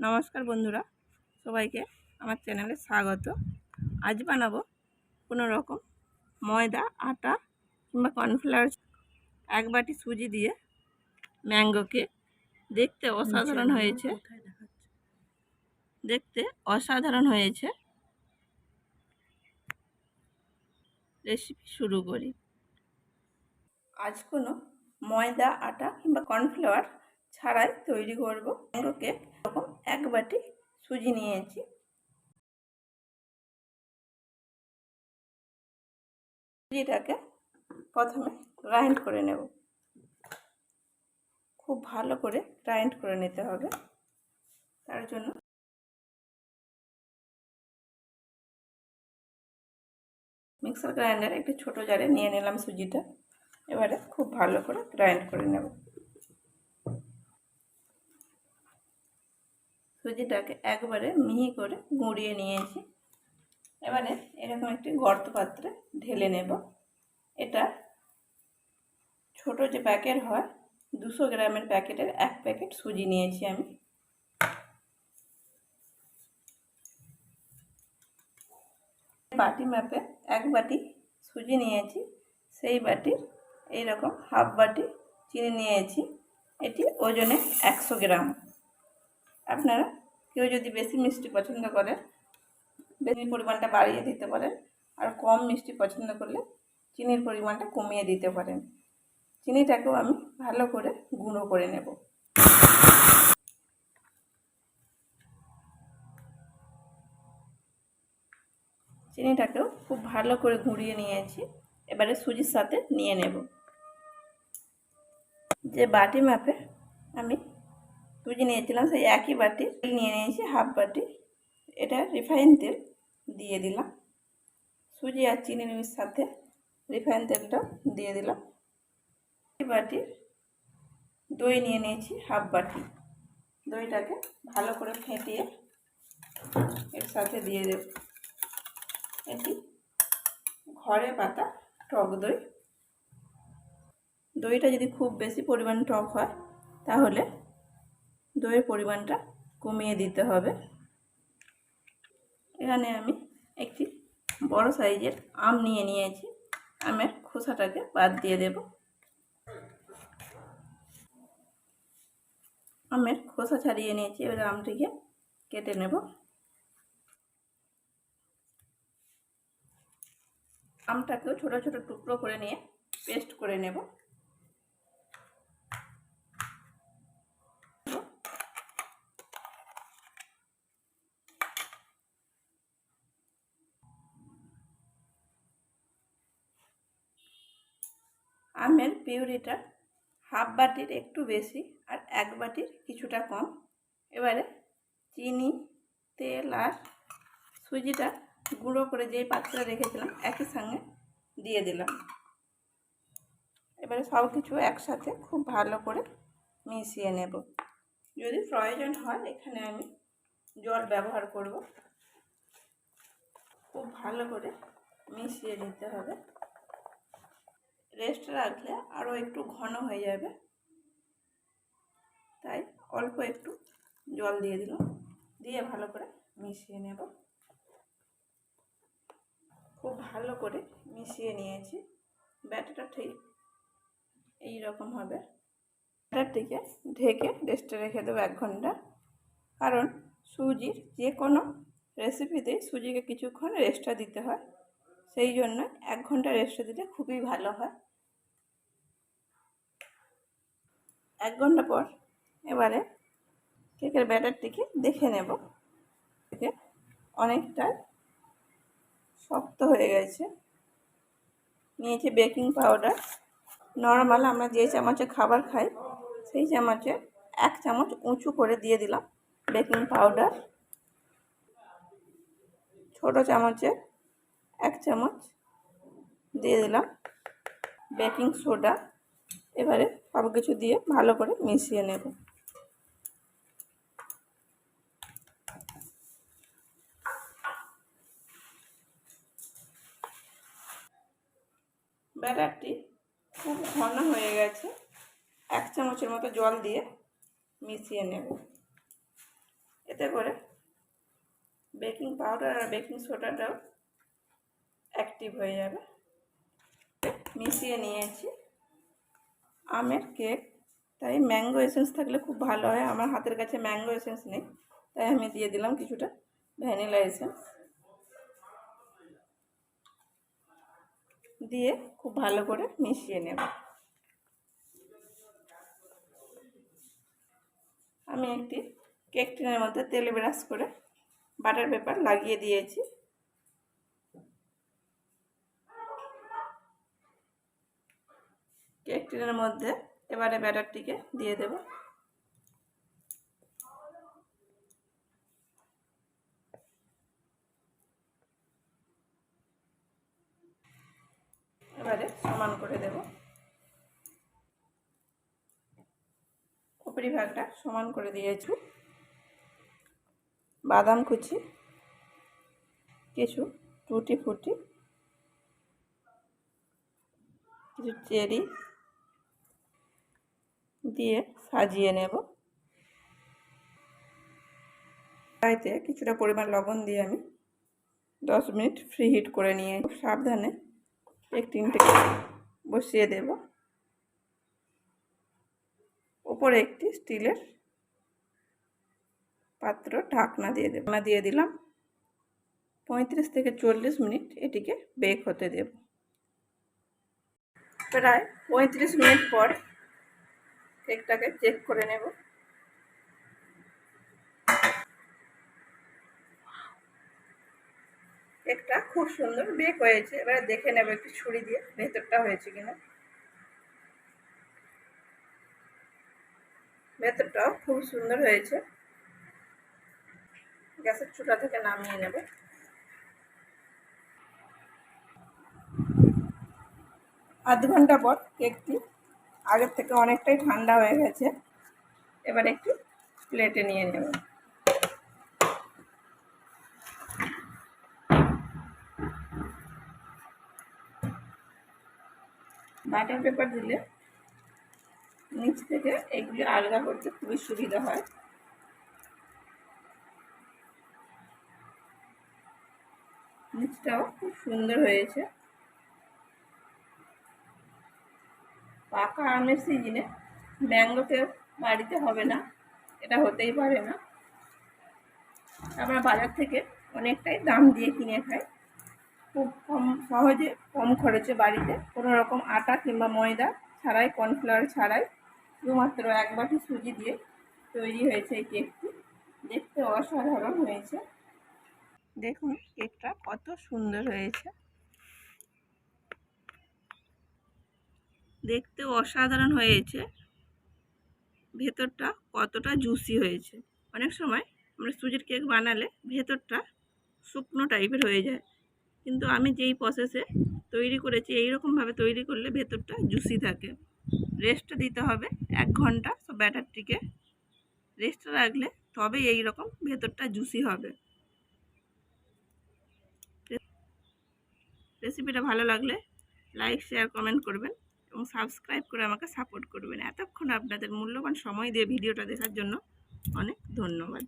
নমস্কার বন্ধুরা সবাইকে আমার চ্যানেলে স্বাগত। আজ বানাবো কোনো রকম ময়দা আটা কিংবা কর্নফ্লাওয়ার এক বাটি সুজি দিয়ে ম্যাঙ্গো কেক দেখতে অসাধারণ হয়েছে। দেখতে অসাধারণ হয়েছে। রেসিপি শুরু করি। আজ কোনো ময়দা আটা কিংবা কর্নফ্লাওয়ার ছাড়াই তৈরি করব। ম্যাঙ্গো কেক এরকম এক বাটি সুজি নিয়েছি। সুজিটাকে প্রথমে গ্রাইন্ড করে নেব। খুব ভালো করে গ্রাইন্ড করে নিতে হবে। তার জন্য মিক্সার গ্রাইন্ডারে একটি ছোট জারে নিয়ে নিলাম সুজিটা। এবারে খুব ভালো করে গ্রাইন্ড করে নেব। সুজিটাকে একবারে মিহি করে গুঁড়িয়ে নিয়েছি। এবারে এরকম একটি গর্ত পাত্রে ঢেলে নেব। এটা ছোট যে প্যাকেট হয়, দুশো গ্রামের প্যাকেটের এক প্যাকেট সুজি নিয়েছি আমি। বাটি মাপে এক বাটি সুজি নিয়েছি, সেই বাটির এইরকম হাফ বাটি চিনি নিয়েছি। এটি ওজনে একশো গ্রাম। আপনারা কেউ যদি বেশি মিষ্টি পছন্দ করেন বেশি পরিমাণটা বাড়িয়ে দিতে পারেন। আর কম মিষ্টি পছন্দ করলে চিনির পরিমাণটা কমিয়ে দিতে পারেন। চিনিটাকেও আমি ভালো করে গুঁড়ো করে নেব। চিনিটাকেও খুব ভালো করে গুঁড়িয়ে নিয়েছি। এবারে সুজির সাথে নিয়ে নেব। যে বাটি মাপে আমি সুজি নিয়েছিলাম, সেই একই বাটি, তেল নিয়ে নিয়েছি, হাফ বাটি। এটা রিফাইন তেল দিয়ে দিলাম। সুজি আর চিনির সাথে রিফাইন তেলটা দিয়ে দিলাম। বাটির দই নিয়ে নিয়েছি, হাফ বাটি। দইটাকে ভালো করে ফেটিয়ে এর সাথে দিয়ে দেব। এটি ঘরে পাতা টক দই। দইটা যদি খুব বেশি পরিমাণ টক হয়, তাহলে দইয়ের পরিমাণটা কমিয়ে দিতে হবে। এখানে আমি একটি বড় সাইজের আম নিয়ে নিয়েছি। আমের খোসাটাকে বাদ দিয়ে দেব। আমের খোসা ছাড়িয়ে নিয়েছি, এবার আমটিকে কেটে নেব। আমটাকেও ছোট ছোট টুকরো করে নিয়ে পেস্ট করে নেব। আমের পিউরিটা হাফ বাটির একটু বেশি আর এক বাটির কিছুটা কম। এবারে চিনি, তেল আর সুজিটা গুঁড়ো করে যেই পাত্রে রেখেছিলাম, একই সঙ্গে দিয়ে দিলাম। এবারে সব কিছু একসাথে খুব ভালো করে মিশিয়ে নেব। যদি প্রয়োজন হয় এখানে আমি জল ব্যবহার করব। খুব ভালো করে মিশিয়ে নিতে হবে। রেস্ট রাখলে আরও একটু ঘন হয়ে যাবে। তাই অল্প একটু জল দিয়ে দিলাম। দিয়ে ভালো করে মিশিয়ে নেব। খুব ভালো করে মিশিয়ে নিয়েছি। ব্যাটারটা ঠিক এই রকম হবে। ব্যাটারটিকে ঢেকে রেস্টে রেখে দেবো এক ঘণ্টা। কারণ সুজির যে কোনো রেসিপিতে সুজিকে কিছুক্ষণ রেস্টটা দিতে হয়। সেই জন্য এক ঘণ্টা রেস্টে দিলে খুবই ভালো হয়। এক ঘণ্টা পর এবারে কেকের ব্যাটারটিকে দেখে নেব। অনেকটা শক্ত হয়ে গেছে। নিয়েছি বেকিং পাউডার। নর্মাল আমরা যে চামচে খাবার খাই, সেই চামচে এক চামচ উঁচু করে দিয়ে দিলাম বেকিং পাউডার। ছোট চামচে এক চামচ দিয়ে দিলাম বেকিং সোডা। এবারে সব কিছু দিয়ে ভালো করে মিশিয়ে নেব। ব্যাটারটি খুব ঘন হয়ে গেছে। এক চামচের মতো জল দিয়ে মিশিয়ে নেব। এতে করে বেকিং পাউডার আর বেকিং সোডাটাও অ্যাক্টিভ হয়ে যাবে। মিশিয়ে নিয়েছি। আমের কেক। তাই ম্যাঙ্গো এসেন্স থাকলে খুব ভালো হয়। আমার হাতের কাছে ম্যাঙ্গো এসেন্স নেই। তাই আমি দিয়ে দিলাম কিছুটা ভ্যানিলা এসেন্স। দিয়ে খুব ভালো করে মিশিয়ে নেব। আমি একটি কেক টিনের মধ্যে তেল ব্রাশ করে বাটার পেপার লাগিয়ে দিয়েছি। কেক টিনের মধ্যে এবারে ব্যাটারটিকে দিয়ে দেব। এবারে সমান করে দেব। উপরি ভাগটা সমান করে দিয়েছি। বাদাম কুচি, কিছু টুটি ফুটি, কিছু চেরি দিয়ে সাজিয়ে নেব। কড়াইতে কিছুটা পরিমাণ লবণ দিয়ে আমি দশ মিনিট ফ্রি হিট করে নিয়ে সাবধানে এক টিনটিকে বসিয়ে দেব। উপরে একটি স্টিলের পাত্র ঢাকনা দিয়ে দেব। না দিয়ে দিলাম। পঁয়ত্রিশ থেকে চল্লিশ মিনিট এটিকে বেক হতে দেব। প্রায় পঁয়ত্রিশ মিনিট পর কেকটাকে চেক করে নেব। কেকটা খুব সুন্দর বেক হয়েছে। এবারে দেখে নেব একটু ছুরি দিয়ে ভেতরটা হয়েছে কিনা। ভেতরটাও খুব সুন্দর হয়েছে। গ্যাসের চুলা থেকে নামিয়ে নেব। আধ ঘণ্টা পর কেকটি আগের থেকে অনেকটাই ঠান্ডা হয়ে গেছে। এবার একটু প্লেটে নিয়ে নেব। বাটার পেপার দিলে নিচ থেকে এগুলি আলগা করতে খুবই সুবিধা হয়। নিচটাও খুব সুন্দর হয়েছে। পাকা আমের সিজনে ম্যাঙ্গো কেক বাড়িতে হবে না, এটা হতেই পারে না। আমরা বাজার থেকে অনেকটাই দাম দিয়ে কিনে খাই। খুব কম সহজে, কম খরচে বাড়িতে। কোনো রকম আটা কিংবা ময়দা ছাড়াই, কর্নফ্লাওয়ার ছাড়াই শুধুমাত্র এক বাটি সুজি দিয়ে তৈরি হয়েছে এই কেকটি। দেখতে অসাধারণ হয়েছে। দেখুন, কেকটা কত সুন্দর হয়েছে। দেখতে অসাধারণ হয়েছে। ভেতরটা কতটা জুসি হয়েছে। অনেক সময় আমরা সুজির কেক বানালে ভেতরটা শুকনো টাইপের হয়ে যায়। কিন্তু আমি যেই প্রসেসে তৈরি করেছি এই রকমভাবে তৈরি করলে ভেতরটা জুসি থাকে। রেস্ট দিতে হবে এক ঘণ্টা সব ব্যাটারটিকে রেস্ট রাখলে তবে এই রকম ভেতরটা জুসি হবে। রেসিপিটা ভালো লাগলে লাইক শেয়ার কমেন্ট করবেন। এবং সাবস্ক্রাইব করে আমাকে সাপোর্ট করবেন। এতক্ষণ আপনাদের মূল্যবান সময় দিয়ে ভিডিওটা দেখার জন্য অনেক ধন্যবাদ।